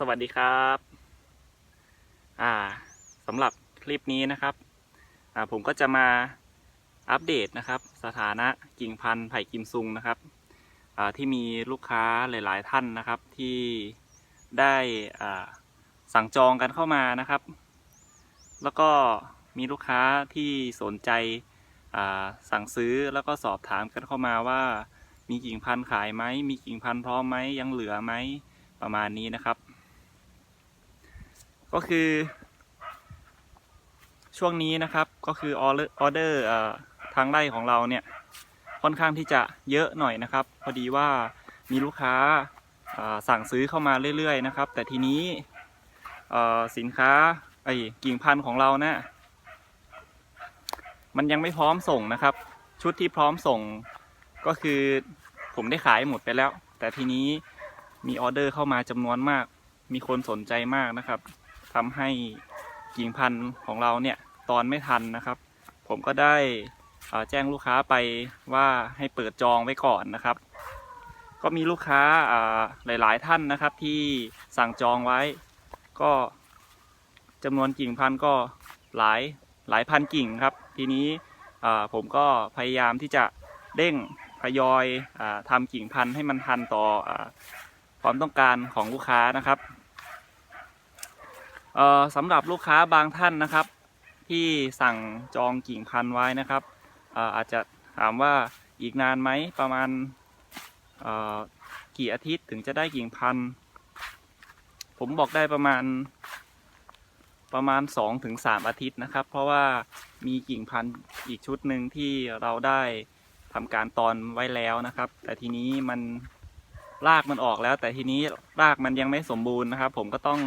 สวัสดีครับ อ่าสำหรับคลิปนี้นะครับ อ่าผมก็จะมาอัปเดตนะครับ สถานะกิ่งพันธุ์ไผ่กิมซุงนะครับ อ่าที่มีลูกค้าหลาย ๆ ท่านนะครับ ที่ได้อ่าสั่งจองกันเข้ามานะครับ แล้วก็มีลูกค้าที่สนใจอ่าสั่งซื้อแล้วก็สอบถามกันเข้ามาว่า มีกิ่งพันธุ์ขายไหมมีกิ่งพันธุ์พร้อมไหมยังเหลือไหมประมาณนี้นะครับ ก็คือ ช่วงนี้นะครับก็คือออเดอร์ออเดอร์ทางไร่ของเราเนี่ยค่อนข้างที่จะเยอะหน่อยนะครับ พอดีว่ามีลูกค้าสั่งซื้อเข้ามาเรื่อยๆนะครับ แต่ทีนี้สินค้าไอ้กิ่งพันธุ์ของเราเนะี่ยมันยังไม่พร้อมส่งนะครับ ชุดที่พร้อมส่งก็คือผมได้ขายหมดไปแล้ว แต่ทีนี้มีออเดอร์เข้ามาจำนวนมาก มีคนสนใจมากนะครับ ทำให้กิ่งพันธุ์ของเราเนี่ยตอนไม่ทันนะครับ ผมก็ได้แจ้งลูกค้าไปว่าให้เปิดจองไว้ก่อนนะครับ ก็มีลูกค้าอ่าหลาย ๆ ท่านนะครับที่สั่งจองไว้ ก็จำนวนกิ่งพันธุ์ก็หลายหลายพันกิ่งครับ ทีนี้ผมก็พยายามที่จะเร่งทยอยอทำกิ่งพันธุ์ให้มันทันต่ออความต้องการของลูกค้านะครับ สำหรับลูกค้าบางท่านนะครับ ที่สั่งจองกิ่งพันธุ์ไว้นะครับอาอาจจะถามว่าอีกนานไหมประมาณกี่อาทิตย์ถึงจะได้กิ่งพันธุ์ผมบอกได้ประมาณประมาณ 2-3ถึงอาทิตย์นะครับ เพราะว่ามีกิ่งพันธุ์อีกชุดหนึ่งที่เราได้ทำการตอนไว้แล้วนะครับ แต่ทีนี้มันรากมันออกแล้ว แต่ทีนี้รากมันยังไม่สมบูรณ์นะครับ ผมก็ต้อง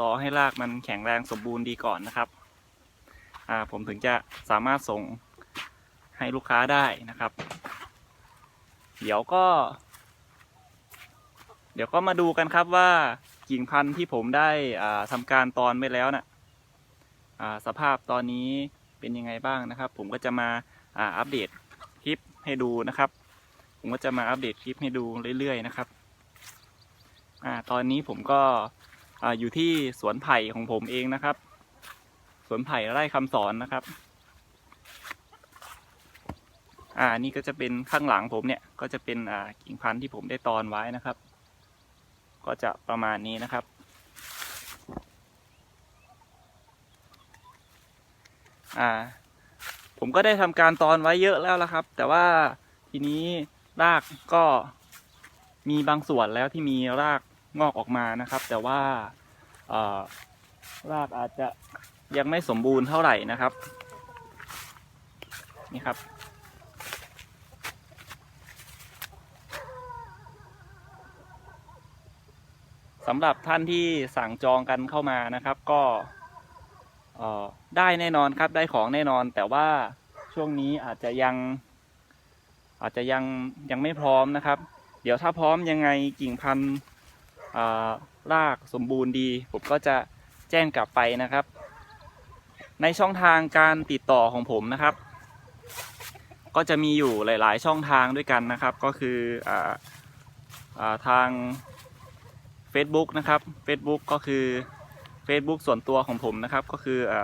รอให้รากมันแข็งแรงสมบูรณ์ดีก่อนนะครับผมถึงจะสามารถส่งให้ลูกค้าได้นะครับ เดี๋ยวก็ เดี๋ยวก็มาดูกันครับว่ากิ่งพันธุ์ที่ผมได้อ่าทำการตอนไว้แล้วนะ่ะสภาพตอนนี้เป็นยังไงบ้างนะครับ ผมก็จะมาอัปเดตคลิปให้ดูนะครับ ผมก็จะมาอัปเดตคลิปให้ดูเรื่อยๆนะครับอตอนนี้ผมก็ ออยู่ที่สวนไผ่ของผมเองนะครับ สวนไผ่ไร่คำสอนนะครับ อ่านี่ก็จะเป็นข้างหลังผมเนี่ย ก็จะเป็นอ่ากิ่งพันธุ์ที่ผมได้ตอนไว้นะครับ ก็จะประมาณนี้นะครับอ่าผมก็ได้ทำการตอนไว้เยอะแล้วละครับ แต่ว่าทีนี้รากก็มีบางส่วนแล้วที่มีราก งอกออกมานะครับ แต่ว่ารากอาจจะยังไม่สมบูรณ์เท่าไหร่นะครับ นี่ครับ สำหรับท่านที่สั่งจองกันเข้ามานะครับ ก็ได้แน่นอนครับได้ของแน่นอน แต่ว่าช่วงนี้อาจจะยัง อาจจะยังยังไม่พร้อมนะครับ เดี๋ยวถ้าพร้อมยังไงกิ่งพันธุ์ รากสมบูรณ์ดี ผมก็จะแจ้งกลับไปนะครับ ในช่องทางการติดต่อของผมนะครับ ก็จะมีอยู่หลาย ๆ ช่องทางด้วยกันนะครับ ก็คืออทาง Facebook นะครับ Facebook ก็คือ Facebook ส่วนตัวของผมนะครับก็คืออ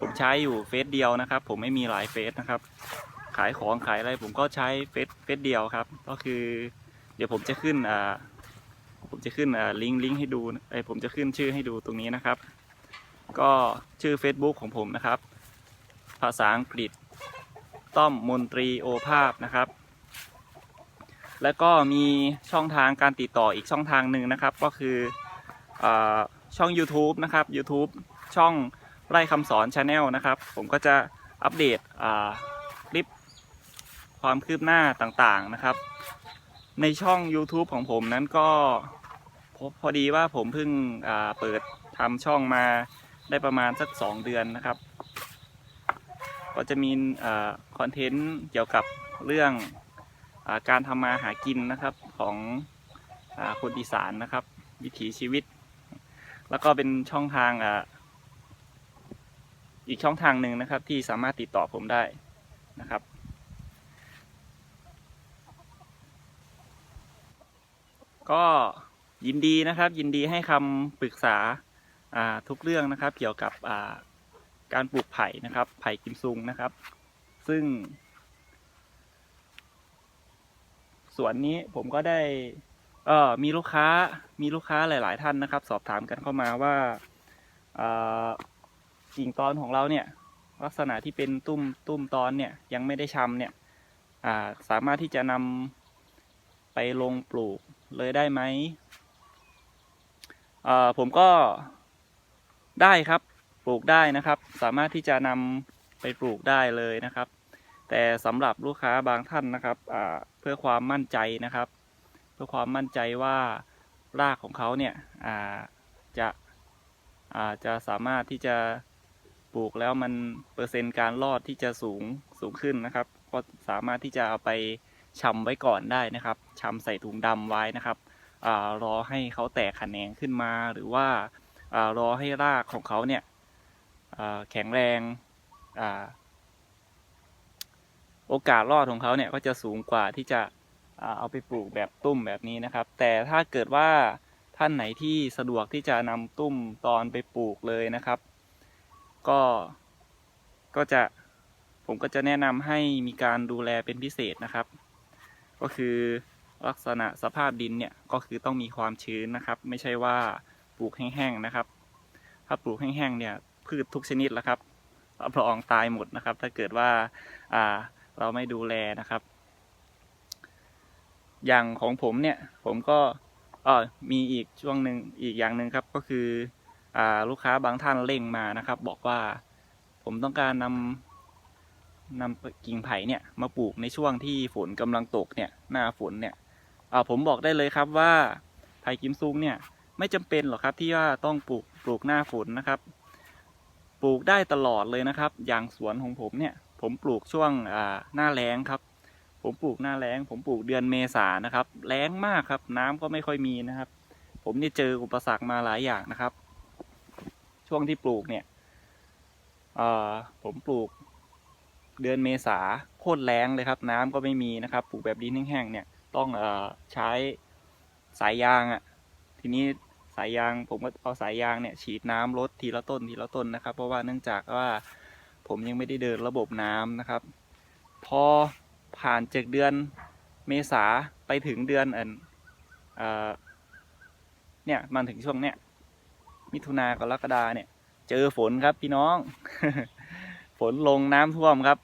ผมใช้อยู่เฟซเดียวนะครับ ผมไม่มีหลายเฟซนะครับ ขายของขายอะไรผมก็ใช้เฟซเฟซเดียวครับ ก็คือ เดี๋ยวผมจะขึ้นอ ผมจะขึ้นลิงก์ลิงก์ให้ดูไอผมจะขึ้นชื่อให้ดูตรงนี้นะครับ ก็ชื่อ Facebook ของผมนะครับ ภาษาอังกฤษ ต้อมมนตรีโอภาพนะครับ แล้วก็มีช่องทางการติดต่ออีกช่องทางหนึ่งนะครับ ก็คืออช่อง YouTube นะครับ YouTube ช่องไร่คำสอนชาแนลนะครับ ผมก็จะอัปเดตคลิปความคืบหน้าต่างๆนะครับ ในช่อง YouTube ของผมนั้นก็ พอพอดีว่าผมเพิ่งเปิดทำช่องมาได้ประมาณสัก2เดือนนะครับ ก็จะมีคอนเทนต์เกี่ยวกับเรื่องอการทำมาหากินนะครับของอคนอีสานนะครับ วิถีชีวิต แล้วก็เป็นช่องทางออีกช่องทางหนึ่งนะครับที่สามารถติดต่อผมได้นะครับก็ ยินดีนะครับ ยินดีให้คำปรึกษาทุกเรื่องนะครับ เกี่ยวกับการปลูกไผ่นะครับ ไผ่กิมซุงนะครับ ซึ่ง สวนนี้ผมก็ได้เออมีลูกค้ามีลูกค้าหลาย ๆ ท่านนะครับ สอบถามกันเข้ามาว่ากิ่งตอนของเราเนี่ย ลักษณะที่เป็นตุ้มตุ้มตอนเนี่ยยังไม่ได้ชำเนี่ยสามารถที่จะนำไปลงปลูกเลยได้ไหม อ่าผมก็ได้ครับปลูกได้นะครับ สามารถที่จะนำไปปลูกได้เลยนะครับ แต่สำหรับลูกค้าบางท่านนะครับเพื่อความมั่นใจนะครับ เพื่อความมั่นใจว่ารากของเขาเนี่ยจะอาจะสามารถที่จะปลูกแล้วมันเปอร์เซ็นต์การรอดที่จะสูงสูงขึ้นนะครับ ก็สามารถที่จะเอาไปชำไว้ก่อนได้นะครับชำใส่ถุงดำไว้นะครับ รอให้เขาแตกแขนงขึ้นมา หรือว่าอรอให้รากของเขาเนี่ยแข็งแรงอโอกาสรอดของเขาเนี่ยก็จะสูงกว่าที่จะเอาไปปลูกแบบตุ้มแบบนี้นะครับ แต่ถ้าเกิดว่าท่านไหนที่สะดวกที่จะนำตุ้มตอนไปปลูกเลยนะครับ ก็ก็จะผมก็จะแนะนำให้มีการดูแลเป็นพิเศษนะครับ ก็คือ ลักษณะสภาพดินเนี่ยก็คือต้องมีความชื้นนะครับ ไม่ใช่ว่าปลูกแห้งๆนะครับ ถ้าปลูกแห้งๆเนี่ยพืชทุกชนิดแล้วครับรับรองตายหมดนะครับ ถ้าเกิดว่าอ่าเราไม่ดูแลนะครับ อย่างของผมเนี่ยผมก็เออมีอีกช่วงหนึ่งอีกอย่างหนึ่งครับก็คืออ่าลูกค้าบางท่านเร่งมานะครับ บอกว่าผมต้องการนำนำกิ่งไผ่เนี่ยมาปลูกในช่วงที่ฝนกำลังตกเนี่ยหน้าฝนเนี่ย ผมบอกได้เลยครับว่าไผ่กิมซุงเนี่ยไม่จำเป็นหรอกครับที่ว่าต้องปลูกปลูกหน้าฝนนะครับ ปลูกได้ตลอดเลยนะครับ อย่างสวนของผมเนี่ย ผมปลูกช่วงอ่าหน้าแล้งครับ ผมปลูกหน้าแล้ง ผมปลูกเดือนเมษานะครับแล้งมากครับ น้ำก็ไม่ค่อยมีนะครับ ผมนี่เจออุปสรรคมาหลายอย่างนะครับ ช่วงที่ปลูกเนี่ยอ่อผมปลูกเดือนเมษาโคตรแล้งเลยครับ น้ำก็ไม่มีนะครับ ปลูกแบบดินแห้งๆเนี่ย ต้องเอ่อใช้สายยางอะ่ะ ทีนี้สายยางผมก็เอาสายยางเนี่ยฉีดน้ำลดทีละต้นทีละต้นนะครับ เพราะว่าเนื่องจากว่าผมยังไม่ได้เดินระบบน้ำนะครับ พอผ่านจากเดือนเมษาไปถึงเดือนเอ่อเนี่ยมันถึงช่วงเนี้ยมิถุนากรกฎาเนี่ย เจอฝนครับพี่น้อง ฝนลงน้ำท่วมครับ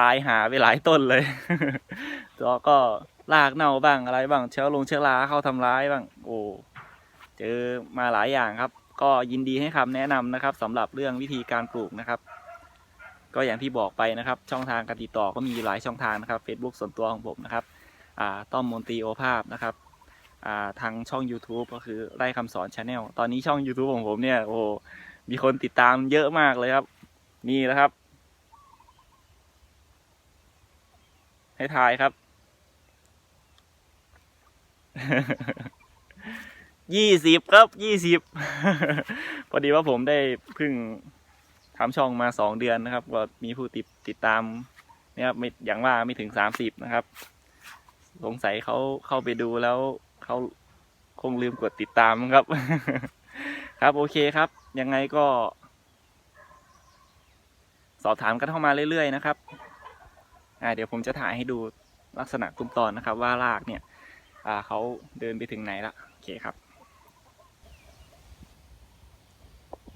ตายหาไปหลายต้นเลยแล้วก็ รากเน่าบ้างอะไรบ้างเชื้อลงเชื้อราเข้าทำร้ายบ้าง โอ้เจอมาหลายอย่างครับ ก็ยินดีให้คำแนะนำนะครับสำหรับเรื่องวิธีการปลูกนะครับ ก็อย่างที่บอกไปนะครับ ช่องทางการติดต่อก็มีหลายช่องทางนะครับ Facebook ส่วนตัวของผมนะครับอ่าต้อมมนตรีโอภาพนะครับอ่าทางช่อง YouTube ก็คือไร่คำสอนชาแนลตอนนี้ช่อง YouTube ของผมเนี่ยโอ้มีคนติดตามเยอะมากเลยครับนี่นะครับ ให้ทายครับ ยี่สิบครับยี่สิบพอดีว่าผมได้เพิ่งทำช่องมาสองเดือนนะครับ ก็มีผู้ติดติดตามเนี่ยครับไม่อย่างว่าไม่ถึงสามสิบนะครับ สงสัยเขาเข้าไปดูแล้วเขาคงลืมกดติดตามครับ ครับโอเคครับ ยังไงก็ สอบถามกันเข้ามาเรื่อยๆนะครับ อ่าเดี๋ยวผมจะถ่ายให้ดูลักษณะตุ้มตอนนะครับ ว่ารากเนี่ย เขาเดินไปถึงไหนละโอเคครับ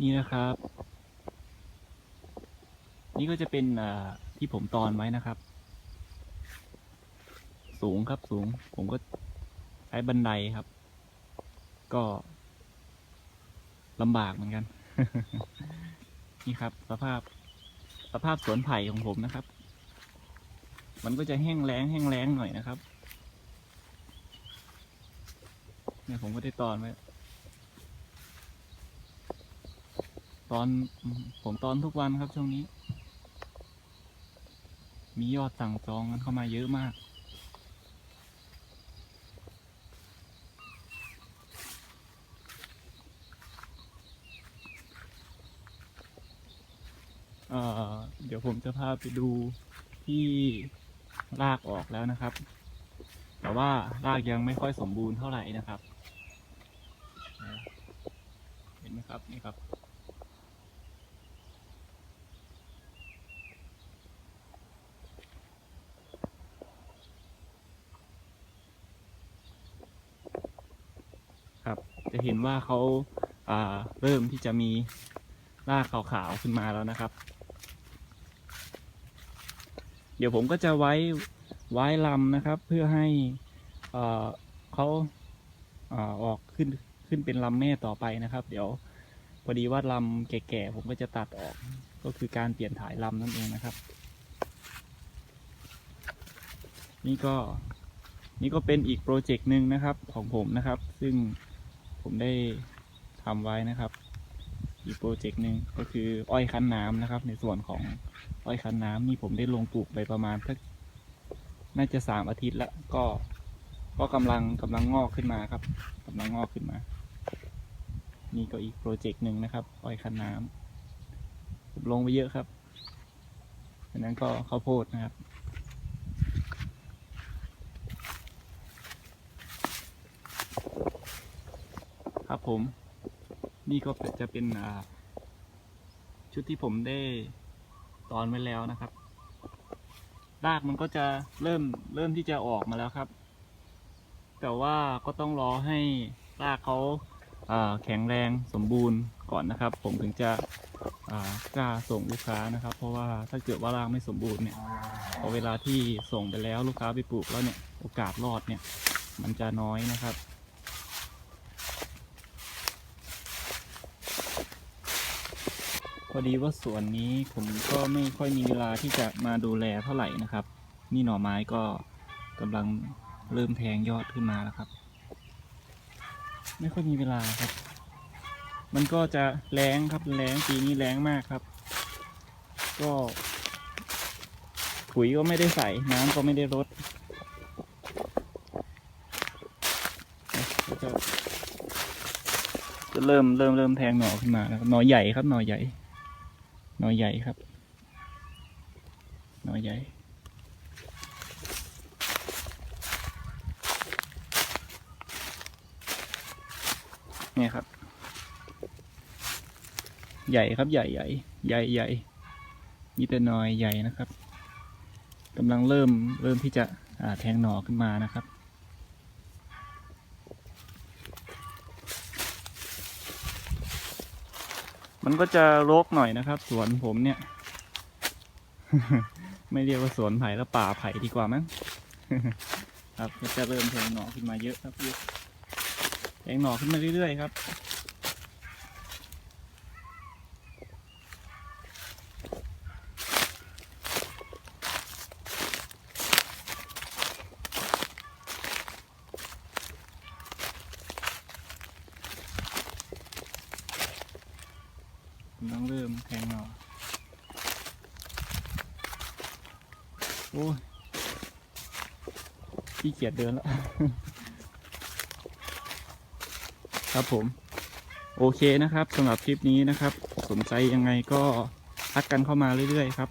นี่นะครับ นี่ก็จะเป็นอ่าที่ผมตอนไว้นะครับ สูงครับสูง ผมก็ใช้บันไดครับ ก็ลำบากเหมือนกัน นี่ครับ สภาพสภาพสวนไผ่ของผมนะครับ มันก็จะแห้งแล้งแห้งแล้งหน่อยนะครับ เนี่ยผมก็ได้ตอนไว้ตอนผมตอนทุกวันครับช่วงนี้ มียอดสั่งจองกันเข้ามาเยอะมาก เอ่อ เดี๋ยวผมจะพาไปดูที่รากออกแล้วนะครับ แต่ว่ารากยังไม่ค่อยสมบูรณ์เท่าไหร่นะครับ เห็นไหม ครับนี่ครับ ครับ จะเห็นว่าเขาาเริ่มที่จะมีรากขาวๆขึ้นมาแล้วนะครับ เดี๋ยวผมก็จะไว้ไว้ลำนะครับ เพื่อให้เเขาอ่าออกขึ้นขึ้นเป็นลำแม่ต่อไปนะครับ เดี๋ยว พอดีว่าลำแก่ๆผมก็จะตัดออก ก็คือการเปลี่ยนถ่ายลำนั่นเองนะครับ นี่ก็นี่ก็เป็นอีกโปรเจกต์หนึ่งนะครับของผมนะครับ ซึ่งผมได้ทำไว้นะครับ อีกโปรเจกต์หนึ่งก็คืออ้อยคั้นน้ำนะครับ ในส่วนของอ้อยคั้นน้ำนี่ผมได้ลงปลูกไปประมาณสักน่าจะสามอาทิตย์แล้วก็ก็กำลังกำลังงอกขึ้นมาครับกำลังงอกขึ้นมา นี่ก็อีกโปรเจกต์หนึ่งนะครับอ้อยคันน้ำผมลงไปเยอะครับอันนั้นก็ข้าวโพดนะครับ ครับผม นี่ก็จะเป็นชุดที่ผมได้ตอนไว้แล้วนะครับ รากมันก็จะเริ่มเริ่มที่จะออกมาแล้วครับ แต่ว่าก็ต้องรอให้รากเขา แข็งแรงสมบูรณ์ก่อนนะครับ ผมถึงจะกล้าส่งลูกค้านะครับ เพราะว่าถ้าเกิดว่ารากไม่สมบูรณ์เนี่ยพอเวลาที่ส่งไปแล้วลูกค้าไปปลูกแล้วเนี่ยโอกาสรอดเนี่ยมันจะน้อยนะครับพอดีว่าสวนนี้ผมก็ไม่ค่อยมีเวลาที่จะมาดูแลเท่าไหร่นะครับ นี่หน่อไม้ก็กำลังเริ่มแทงยอดขึ้นมาแล้วครับ ไม่ค่อยมีเวลาครับ มันก็จะแรงครับแรงปีนี้แรงมากครับ ก็ปุ๋ยก็ไม่ได้ใส่น้ำก็ไม่ได้รดจะจะเริ่มเริ่มเริ่มแทงหน่อขึ้นมาแล้วครับหน่อใหญ่ครับหน่อใหญ่ หน่อใหญ่ครับ หน่อใหญ่ นี่ครับ ใหญ่ครับใหญ่ใหญ่ใหญ่ใหญ่มีแต่หน่อยใหญ่นะครับกำลังเริ่มเริ่มที่จะอ่าแทงหน่อขึ้นมานะครับมันก็จะรกหน่อยนะครับ สวนผมเนี่ย ไม่เรียกว่าสวนไผ่แล้วป่าไผ่ดีกว่ามั้งครับก็จะเริ่มแทงหน่อขึ้นมาเยอะครับเยอะ แทงหน่อขึ้นมาเรื่อยๆครับ ต้องเริ่มแทงหน่อ โอ้ยขี้เกียจเดินแล้ว ครับผม โอเคนะครับสำหรับคลิปนี้นะครับ สนใจยังไงก็ทักกันเข้ามาเรื่อยๆครับ